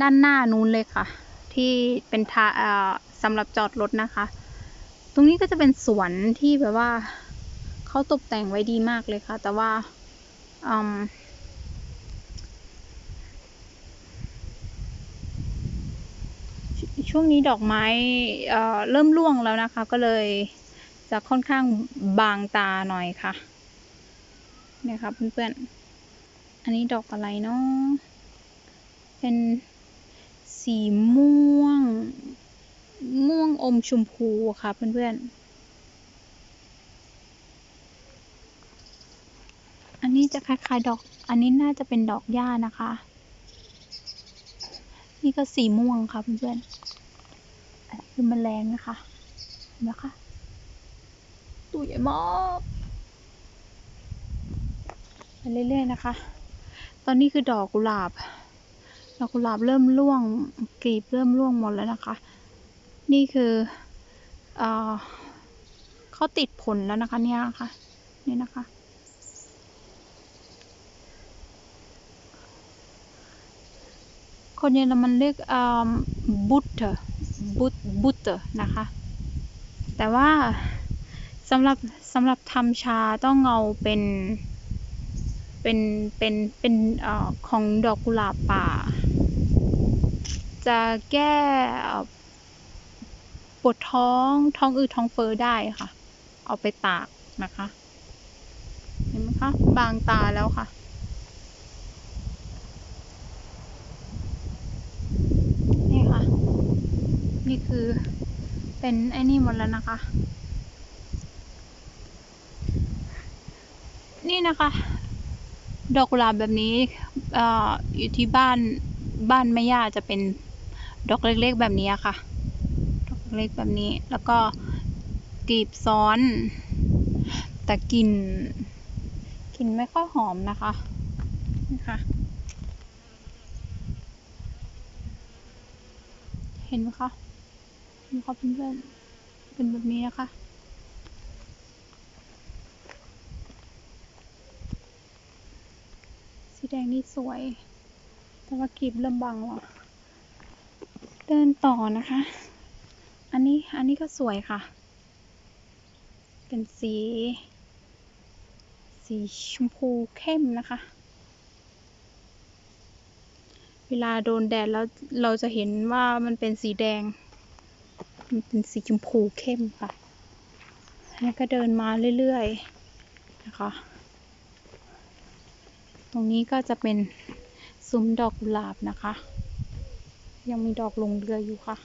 ด้านหน้านู้นเลยค่ะ ที่เป็นทาเอ่อสำหรับจอดรถนะคะ ตรงนี้ก็จะเป็นสวนที่แบบว่าเขาตกแต่งไว้ดีมากเลยค่ะ แต่ว่าอืมช่วงนี้ดอกไม้เอ่อเริ่มร่วงแล้วนะคะ ก็เลยจะค่อนข้างบางตาหน่อยค่ะเนี่ยค่ะเพื่อนๆ อันนี้ดอกอะไรเนาะเป็น สีม่วง ม่วงอมชมพูค่ะเพื่อนๆ อันนี้จะคล้ายๆดอก อันนี้น่าจะเป็นดอกหญ้านะคะ นี่ก็สีม่วงค่ะเพื่อนๆอันนี้คือแมลงนะคะ เห็นไหมคะ ตัวใหญ่มากไปเรื่อยๆนะคะ ตอนนี้คือดอกกุหลาบ อกกุหลาบเริ่มร่วงกลีบเริ่มร่วงหมดแล้วนะคะ นี่คือเอเขาติดผลแล้วนะคะเนี่ยค่ะนี่นะคะ คนเยอรมันเรียกบุตเตอร์บุตบุตเตอร์นะคะ แต่ว่าสำหรับสำหรับทำชาต้องเอาเป็นเป็นเป็นเป็นอของดอกกุหลาบป่า จะแก้ปวดท้องท้องอืดท้องเฟ้อได้ค่ะ เอาไปตากนะคะ เห็นไหมคะ บางตาแล้วค่ะ นี่ค่ะ นี่คือเป็นไอ้นี่หมดแล้วนะคะ นี่นะคะ ดอกกุหลาบแบบนี้อออยู่ที่บ้านบ้านแม่ย่าจะเป็น ดอกเล็กๆแบบนี้อะค่ะ ดอกเล็กแบบนี้แล้วก็กลีบซ้อน แต่กลิ่นกลิ่นไม่ค่อยหอมนะคะนี่ค่ะ เห็นไหมคะเห็นคะเพื่อนๆเป็นแบบนี้นะคะสีแดงนี่สวย แต่ว่ากลีบเริ่มบางแล้วอะ เดินต่อนะคะ อันนี้อันนี้ก็สวยค่ะ เป็นสี สีชมพูเข้มนะคะ เวลาโดนแดดแล้วเราจะเห็นว่ามันเป็นสีแดง มันเป็นสีชมพูเข้มค่ะ แล้วก็เดินมาเรื่อยๆนะคะ ตรงนี้ก็จะเป็นซุ้มดอกกุหลาบนะคะ ยังมีดอกลงเรืออยู่ค่ะ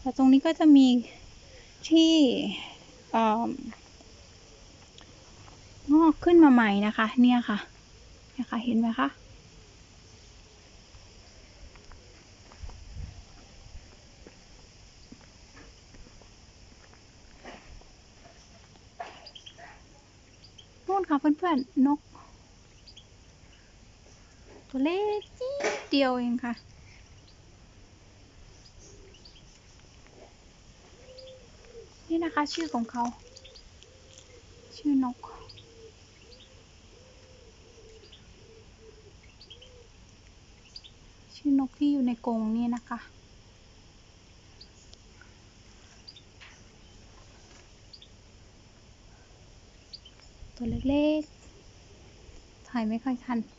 แล้วตรงนี้ก็จะมีที่อ่องอกขึ้นมาใหม่นะคะ เนี่ยค่ะเนี่ยค่ะ เห็นไหมคะนู่นค่ะเพื่อนๆนก ตัวเล็กนิดเดียวเองค่ะ นี่นะคะชื่อของเขา ชื่อนก ชื่อนกที่อยู่ในกรงนี่นะคะตัวเล็กๆ ถ่ายไม่ค่อยทัน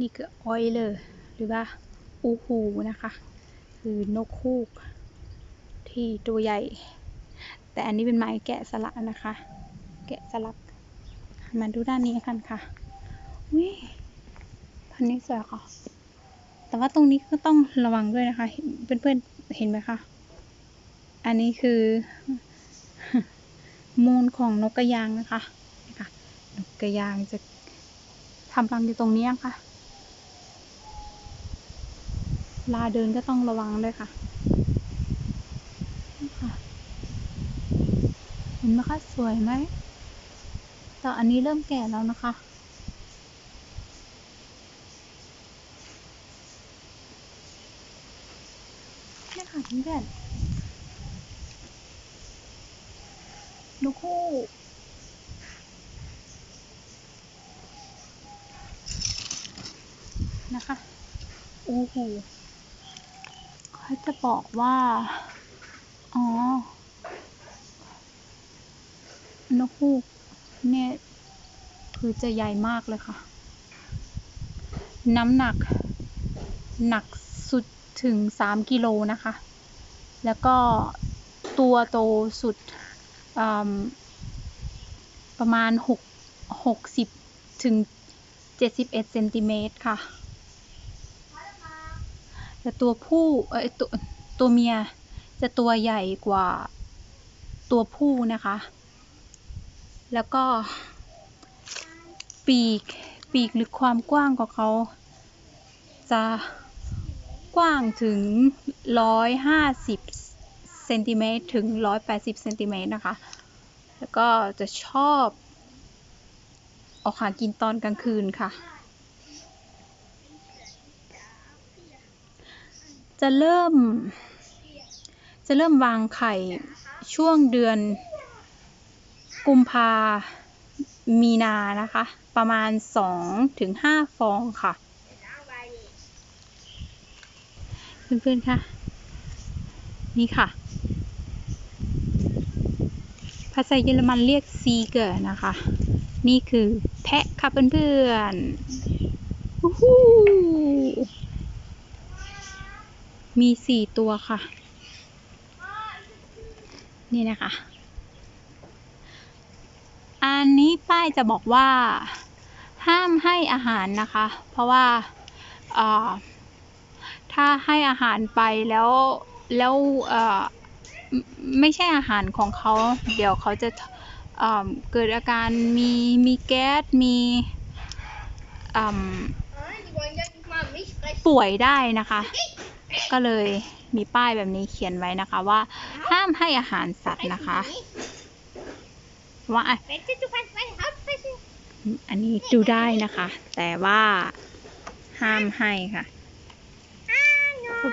นี่คือออยเลอร์หรือว่าอูฮูนะคะ คือนกคูก ที่ตัวใหญ่ แต่อันนี้เป็นไม้แกะสลักนะคะ แกะสลักมาดูด้านนี้กันค่ะวิพันนี้สวยค่ะ แต่ว่าตรงนี้ก็ต้องระวังด้วยนะคะ เพื่อนๆเห็นไหมคะ อันนี้คือมูลของนกกระยางนะคะนี่ค่ะ นกกระยางจะทำรังอยู่ตรงนี้ค่ะ ลาเดินก็ต้องระวังด้วยค่ะเห็นไหมคะ สวยไหมแต่อันนี้เริ่มแก่แล้วนะคะ นี่ค่ะทุกคอนดูคู่นะคะ โอ้โห เขาจะบอกว่า อ๋อ นกฮูกเนี่ยคือจะใหญ่มากเลยค่ะ น้ำหนัก หนักสุดถึงสามกิโลนะคะ แล้วก็ตัวโตสุดประมาณหกหกสิบถึงเจ็ดสิบเอ็ดเซนติเมตรค่ะ แต่ตัวผู้เอ้ยตัวตัวเมียจะตัวใหญ่กว่าตัวผู้นะคะ แล้วก็ปีกปีกหรือความกว้างของเขาจะกว้างถึง 150เซนติเมตรถึง 180เซนติเมตรนะคะ แล้วก็จะชอบออกหากินตอนกลางคืนค่ะ จะเริ่ม จะเริ่มวางไข่ช่วงเดือนกุมภามีนานะคะ ประมาณ2ถึง5ฟองค่ะ เพื่อนๆค่ะ นี่ค่ะ ภาษาเยอรมันเรียกซีเกอร์นะคะ นี่คือแพะค่ะเพื่อนๆ มีสี่ตัวค่ะ นี่นะคะ อันนี้ป้ายจะบอกว่า ห้ามให้อาหารนะคะ เพราะว่าเอ่อถ้าให้อาหารไปแล้วแล้วเอ่อไม่ไม่ใช่อาหารของเขา เดี๋ยวเขาจะเอ่อเกิดอาการมีมีแก๊สมีอืม Die wollen ja nicht mal mich sprechen. ป่วยได้นะคะ ก็เลยมีป้ายแบบนี้เขียนไว้นะคะว่า ห้ามให้อาหารสัตว์นะคะว่าอะ Wette, du kannst meine Haut fressen. อันนี้ดูได้นะคะ แต่ว่าห้ามให้ค่ะ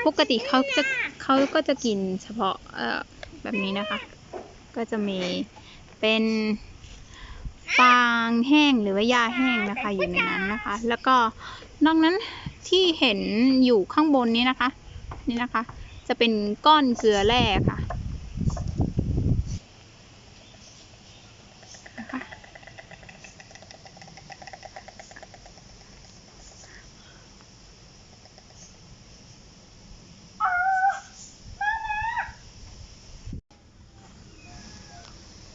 ปกติเขาจะเขาก็จะกินเฉพาะแบบนี้นะคะ ก็จะมีเป็นฟางแห้งหรือว่ายาแห้งนะคะอยู่ในนั้นนะคะ แล้วก็นอกนั้นที่เห็นอยู่ข้างบนนี้นะคะ นี่นะคะ จะเป็นก้อนเกลือแร่ค่ะ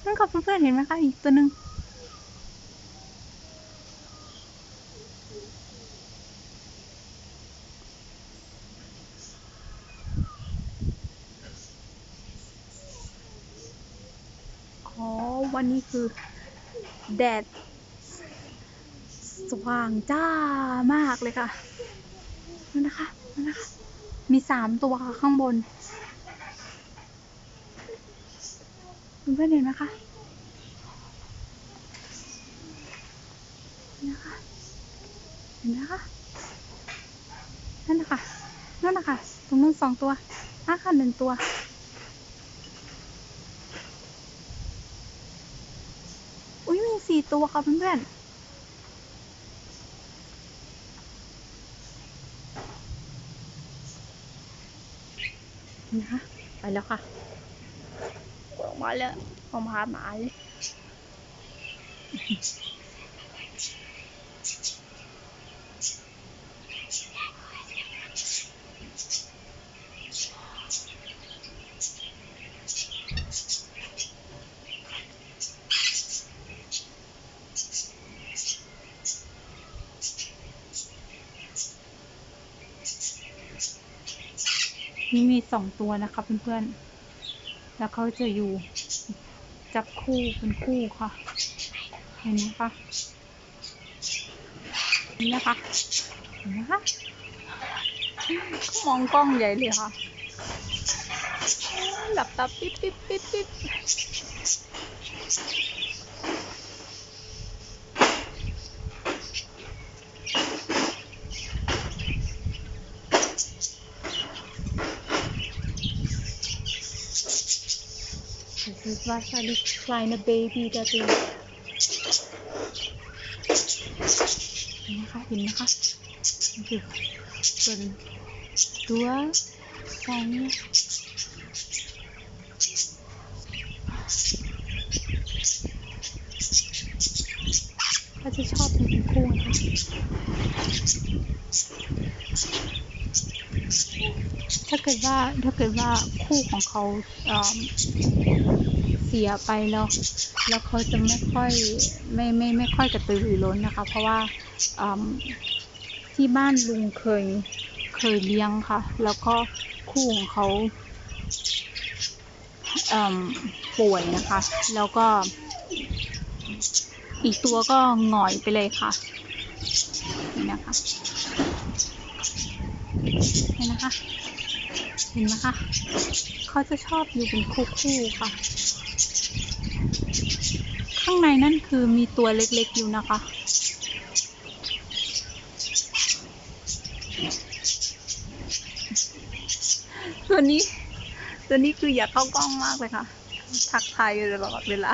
นั่นค่ะเพื่อนๆเห็นไหมคะอีกตัวหนึ่งอ๋อ วันนี้คือแดดสว่างจ้ามากเลยค่ะนั่นนะคะนั่นนะคะ มีสามตัวค่ะข้างบนเพื่อนเห็นไหมคะนะคะเห็นไหมคะนั่นนะคะนั่นนะคะตรงนู้นสองตัวนั่นค่ะหนึ่งตัว อุ้ยมีสี่ ตัวค่ะเพื่อนๆเห็นไหมคะไปแล้วค่ะออกมาแล้วออกมาหาหมาเลย นี่มีสองตัวนะคะเพื่อนๆ แล้วเขาจะอยู่จับคู่เป็นคู่ค่ะ เห็นไหมคะเห็นไหมคะเห็นไหมคะมองกล้องใหญ่เลยค่ะ หลับตาปิ๊บปิ๊บปิ๊บปิ๊บ Das ist wahrscheinlich kleine Baby da drin เห็นไหมคะเห็นไหมคะดูส่วนตัวสองก็จะชอบเป็นคู่นะคะ ถ้าเกิดว่าถ้าเกิดว่าคู่ของเขาเเสียไปแล้ว แล้วเขาจะไม่ค่อยไม่ไม่ไม่ค่อยกระตือรือร้นนะคะ เพราะว่าที่บ้านลุงเคยเคยเลี้ยงค่ะ แล้วก็คู่ของเขาป่วยนะคะ แล้วก็ อีกตัวก็หงอยไปเลยค่ะนี่นะคะ เห็นนะคะ เห็นไหมคะ เขาจะชอบอยู่เป็นคู่ๆค่ะ ข้างในนั่นคือมีตัวเล็กๆอยู่นะคะ ตัวนี้ ตัวนี้คืออยากเข้ากล้องมากเลยค่ะ ทักทายอยู่ตลอดเวลา